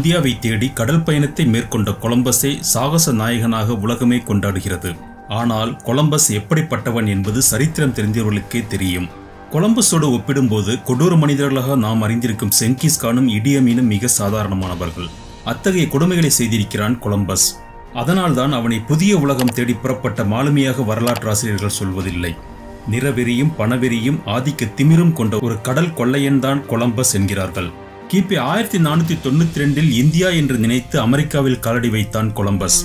இந்தியாவை தேடி கடல் பயணத்தை மேற்கொண்ட கொலம்பஸை சாகச நாயகனாக உலகமே கொண்டாடுகிறது. ஆனால் கொலம்பஸ் எப்படிப்பட்டவன் என்பது சரித்திரம் தெரிந்தவர்களுக்கே தெரியும். கொலம்பஸோடு ஒப்பிடும்போது கொடூர மனிதர்களாக நாம் அறிந்திருக்கும் செங்கிஸ் கானும் இடியமீனும் மிக சாதாரணமானவர்கள். அத்தகைய கொடுமைகளை செய்திருக்கிறான் கொலம்பஸ். அதனால்தான் அவனை புதிய உலகம் தேடி புறப்பட்ட மாலுமியாக வரலாற்றாசிரியர்கள் சொல்வதில்லை. நிறவெறியும் பணவெறியும் ஆதிக்க திமிரும் கொண்ட ஒரு கடல் கொள்ளையன்தான் கொலம்பஸ் என்கிறார்கள். கிபி ஆயிரத்தி நானூற்றி தொண்ணூற்றி ரெண்டில் இந்தியா என்று நினைத்து அமெரிக்காவில் காலடி வைத்தான் கொலம்பஸ்.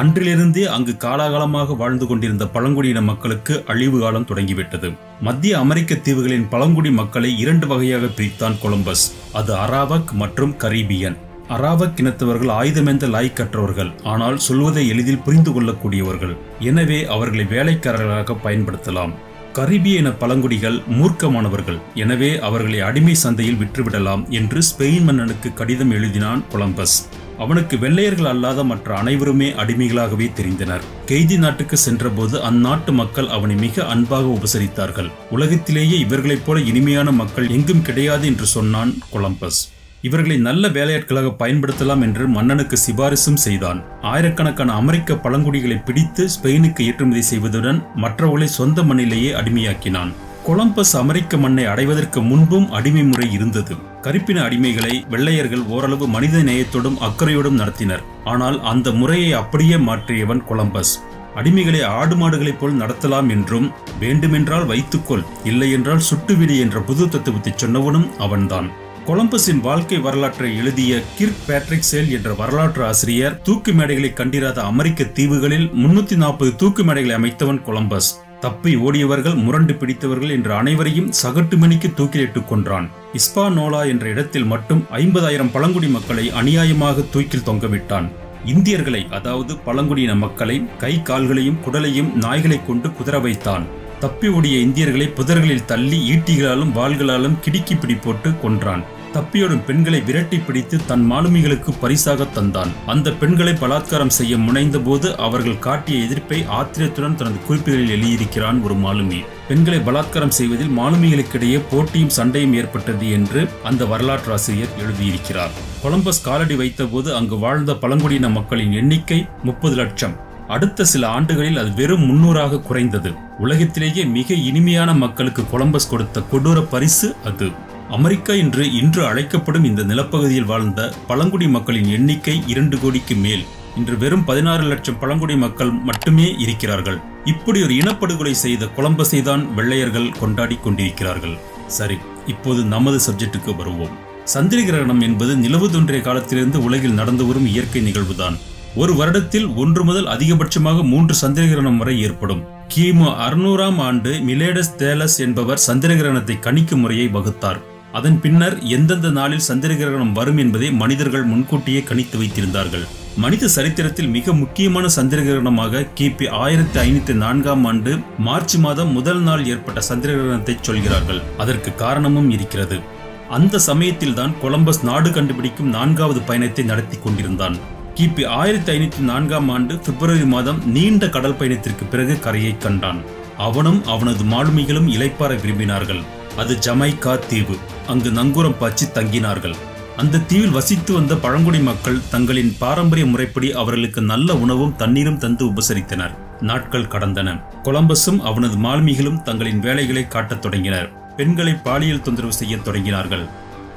அன்றிலிருந்தே அங்கு காலாகாலமாக வாழ்ந்து கொண்டிருந்த பழங்குடியின மக்களுக்கு அழிவு காலம் தொடங்கிவிட்டது. மத்திய அமெரிக்க தீவுகளின் பழங்குடி மக்களை இரண்டு வகையாக பிரித்தான் கொலம்பஸ். அது அராவக் மற்றும் கரீபியன். அராவக் இனத்தவர்கள் ஆயுதமேந்த லாய்க்கற்றவர்கள். ஆனால் சொல்வதை எளிதில் புரிந்து கொள்ளக்கூடியவர்கள். எனவே அவர்களை வேலைக்காரர்களாக பயன்படுத்தலாம். கரிபிய இன பழங்குடிகள் மூர்க்கமானவர்கள். எனவே அவர்களை அடிமை சந்தையில் விற்றுவிடலாம் என்று ஸ்பெயின் மன்னனுக்கு கடிதம் எழுதினான் கொலம்பஸ். அவனுக்கு வெள்ளையர்கள் அல்லாத மற்ற அனைவருமே அடிமைகளாகவே தெரிந்தனர். கெய்தி நாட்டுக்கு சென்றபோது அந்நாட்டு மக்கள் அவனை மிக அன்பாக உபசரித்தார்கள். உலகத்திலேயே இவர்களைப் போல இனிமையான மக்கள் எங்கும் கிடையாது என்று சொன்னான் கொலம்பஸ். இவர்களை நல்ல வேலையாட்களாக பயன்படுத்தலாம் என்று மன்னனுக்கு சிபாரிசும் செய்தான். ஆயிரக்கணக்கான அமெரிக்க பழங்குடிகளை பிடித்து ஸ்பெயினுக்கு ஏற்றுமதி செய்வதுடன் மற்றவர்களை சொந்த மண்ணிலேயே அடிமையாக்கினான். கொலம்பஸ் அமெரிக்க மண்ணை அடைவதற்கு முன்பும் அடிமை முறை இருந்தது. கருப்பின அடிமைகளை வெள்ளையர்கள் ஓரளவு மனித நேயத்தோடும் அக்கறையோடும் நடத்தினர். ஆனால் அந்த முறையை அப்படியே மாற்றியவன் கொலம்பஸ். அடிமைகளை ஆடு மாடுகளைப் போல் நடத்தலாம் என்றும் வேண்டுமென்றால் வைத்துக்கொள் இல்லையென்றால் சுட்டுவிடு என்ற புது தத்துவத்தை சொன்னவனும் அவன்தான். கொலம்பஸின் வாழ்க்கை வரலாற்றை எழுதிய கிர்க் பேட்ரிக் சேல் என்ற வரலாற்று ஆசிரியர் தூக்கு மேடைகளை கண்டிராத அமெரிக்க தீவுகளில் முன்னூத்தி நாற்பது தூக்கு மேடைகளை அமைத்தவன் கொலம்பஸ். தப்பி ஓடியவர்கள் முரண்டு பிடித்தவர்கள் என்ற அனைவரையும் சகட்டு மணிக்கு தூக்கிலிட்டுக் கொன்றான். இஸ்பானோலா என்ற இடத்தில் மட்டும் ஐம்பதாயிரம் பழங்குடி மக்களை அநியாயமாக தூக்கில் தொங்கவிட்டான். இந்தியர்களை அதாவது பழங்குடியின மக்களை கை கால்களையும் குடலையும் நாய்களை கொண்டு குதற வைத்தான். தப்பி ஓடிய இந்தியர்களை புதர்களில் தள்ளி ஈட்டிகளாலும் வாள்களாலும் கிடுக்கி பிடி போட்டு கொன்றான். தப்பியோடும் பெண்களை விரட்டி பிடித்து தன் மாலுமிகளுக்கு பரிசாக தந்தான். அந்த பெண்களை பலாத்காரம் செய்ய முனைந்த போது அவர்கள் காட்டிய எதிர்ப்பை ஆத்திரத்துடன் தனது குறிப்புகளில் எழுதியிருக்கிறான் ஒரு மாலுமி. பெண்களை பலாத்காரம் செய்வதில் மாலுமிகளுக்கிடையே போட்டியும் சண்டையும் ஏற்பட்டது என்று அந்த வரலாற்று ஆசிரியர் எழுதியிருக்கிறார். கொலம்பஸ் காலடி வைத்தபோது அங்கு வாழ்ந்த பழங்குடியின மக்களின் எண்ணிக்கை முப்பது லட்சம். அடுத்த சில ஆண்டுகளில் அது வெறும் முன்னூறாக குறைந்தது. உலகத்திலேயே மிக இனிமையான மக்களுக்கு கொலம்பஸ் கொடுத்த கொடூர பரிசு அது. அமெரிக்கா என்று இன்று அழைக்கப்படும் இந்த நிலப்பகுதியில் வாழ்ந்த பழங்குடி மக்களின் எண்ணிக்கை இரண்டு கோடிக்கு மேல். இன்று வெறும் பதினாறு லட்சம் பழங்குடி மக்கள் மட்டுமே இருக்கிறார்கள். இப்படி ஒரு இனப்படுகொலை செய்த கொலம்பஸை தான் வெள்ளையர்கள் கொண்டாடி கொண்டிருக்கிறார்கள். சரி இப்போது நமது சப்ஜெக்டுக்கு வருவோம். சந்திர கிரகணம் என்பது நிலவு தோன்றிய காலத்திலிருந்து உலகில் நடந்து வரும் இயற்கை நிகழ்வுதான். ஒரு வருடத்தில் ஒன்று முதல் அதிகபட்சமாக மூன்று சந்திர கிரகணம் வரை ஏற்படும். கிமு அறுநூறாம் ஆண்டு மிலேடஸ் தேலஸ் என்பவர் சந்திர கிரகணத்தை கணிக்கும் முறையை வகுத்தார். அதன் பின்னர் எந்தெந்த நாளில் சந்திர கிரகணம் வரும் என்பதை மனிதர்கள் முன்கூட்டியே கணித்து வைத்திருந்தார்கள். மனித சரித்திரத்தில் மிக முக்கியமான சந்திர கிரகணமாக கிபி ஆயிரத்தி ஐநூத்தி நான்காம் ஆண்டு மார்ச் மாதம் முதல் நாள் ஏற்பட்ட சந்திர கிரகணத்தை சொல்கிறார்கள். அதற்கு காரணமும் இருக்கிறது. அந்த சமயத்தில்தான் கொலம்பஸ் நாடு கண்டுபிடிக்கும் நான்காவது பயணத்தை நடத்தி கொண்டிருந்தான். கிபி ஆயிரத்தி ஐநூத்தி நான்காம் ஆண்டு பிப்ரவரி மாதம் நீண்ட கடல் பயணத்திற்கு பிறகு கரையை கண்டான். அவனும் அவனது மாலுமிகளும் இலைப்பார விரும்பினார்கள். அது ஜமைக்கா தீவு. அங்கு நங்கூரம் பாய்ச்சி தங்கினார்கள். அந்த தீவில் வசித்து வந்த பழங்குடி மக்கள் தங்களின் பாரம்பரிய முறைப்படி அவர்களுக்கு நல்ல உணவும் தண்ணீரும் தந்து உபசரித்தனர். நாட்கள் கடந்தன. கொலம்பஸும் அவனது மாலுமிகளும் தங்களின் வேலைகளை காட்டத் தொடங்கினர். பெண்களை பாலியல் தொந்தரவு செய்யத் தொடங்கினார்கள்.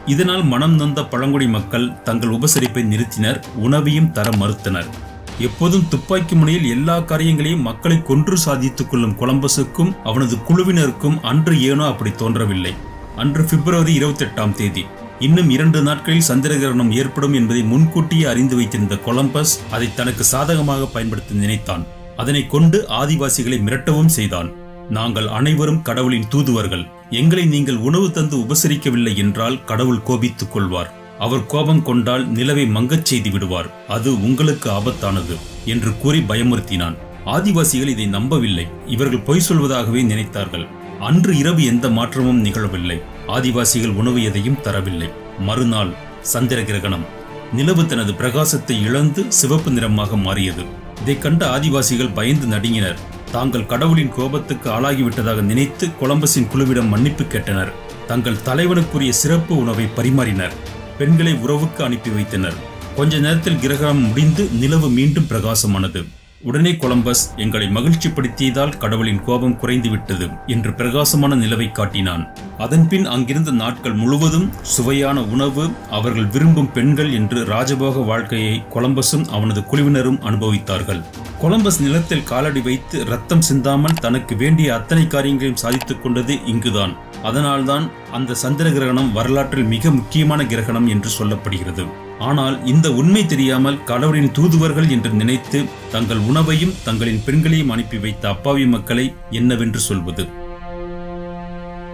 இதனால் மனம் நொந்த பழங்குடி மக்கள் தங்கள் உபசரிப்பை நிறுத்தினர் உணவையும் தர மறுத்தனர். எப்போதும் துப்பாக்கி முனையில் எல்லா காரியங்களையும் மக்களை கொன்று சாதித்துக் கொள்ளும் கொலம்பஸுக்கும் அவனது குழுவினருக்கும் அன்று ஏனோ அப்படி தோன்றவில்லை. அன்று பிப்ரவரி இருபத்தி எட்டாம் தேதி. இன்னும் இரண்டு நாட்களில் சந்திர கிரகணம் ஏற்படும் என்பதை முன்கூட்டியே அறிந்து வைத்திருந்த கொலம்பஸ் அதை தனக்கு சாதகமாக பயன்படுத்த நினைத்தான். அதனை கொண்டு ஆதிவாசிகளை மிரட்டவும் செய்தான். நாங்கள் அனைவரும் கடவுளின் தூதுவர்கள். எங்களை நீங்கள் உணவு தந்து உபசரிக்கவில்லை என்றால் கடவுள் கோபித்துக் கொள்வார் அவர் கோபம் கொண்டால் நிலவை மங்கச் செய்து விடுவார். அது உங்களுக்கு ஆபத்தானது என்று கூறி பயமுறுத்தினான். ஆதிவாசிகள் இதை நம்பவில்லை. இவர்கள் பொய் சொல்வதாகவே நினைத்தார்கள். அன்று இரவு எந்த மாற்றமும் நிகழவில்லை. ஆதிவாசிகள் உணவு எதையும் தரவில்லை. மறுநாள் சந்திர கிரகணம். நிலவு தனது பிரகாசத்தை இழந்து சிவப்பு நிறமாக மாறியது. இதை கண்ட ஆதிவாசிகள் பயந்து நடுங்கினர். தாங்கள் கடவுளின் கோபத்துக்கு ஆளாகிவிட்டதாக நினைத்து கொலம்பஸின் குழுவிடம் மன்னிப்பு கேட்டனர். தங்கள் தலைவனுக்குரிய சிறப்பு உணவை பரிமாறினர். பெண்களை உறவுக்கு அனுப்பி வைத்தனர். கொஞ்ச நேரத்தில் கிரகணம் முடிந்து நிலவு மீண்டும் பிரகாசமானது. உடனே கொலம்பஸ் எங்களை மகிழ்ச்சிப்படுத்தியதால் கடவுளின் கோபம் குறைந்துவிட்டது என்று பிரகாசமான நிலவை காட்டினான். அதன்பின் அங்கிருந்த நாட்கள் முழுவதும் சுவையான உணவு அவர்கள் விரும்பும் பெண்கள் என்று ராஜபோக வாழ்க்கையை கொலம்பஸும் அவனது குழுவினரும் அனுபவித்தார்கள். கொலம்பஸ் நிலத்தில் காலடி வைத்து ரத்தம் சிந்தாமல் தனக்கு வேண்டிய அத்தனை காரியங்களையும் சாதித்துக் கொண்டது இங்குதான். அதனால்தான் அந்த சந்திர கிரகணம் வரலாற்றில் மிக முக்கியமான கிரகணம் என்று சொல்லப்படுகிறது. ஆனால் இந்த உண்மை தெரியாமல் கடவுளின் தூதுவர்கள் என்று நினைத்து தங்கள் உணவையும் தங்களின் பெண்களையும் அனுப்பி வைத்த அப்பாவி மக்களை என்னவென்று சொல்வது?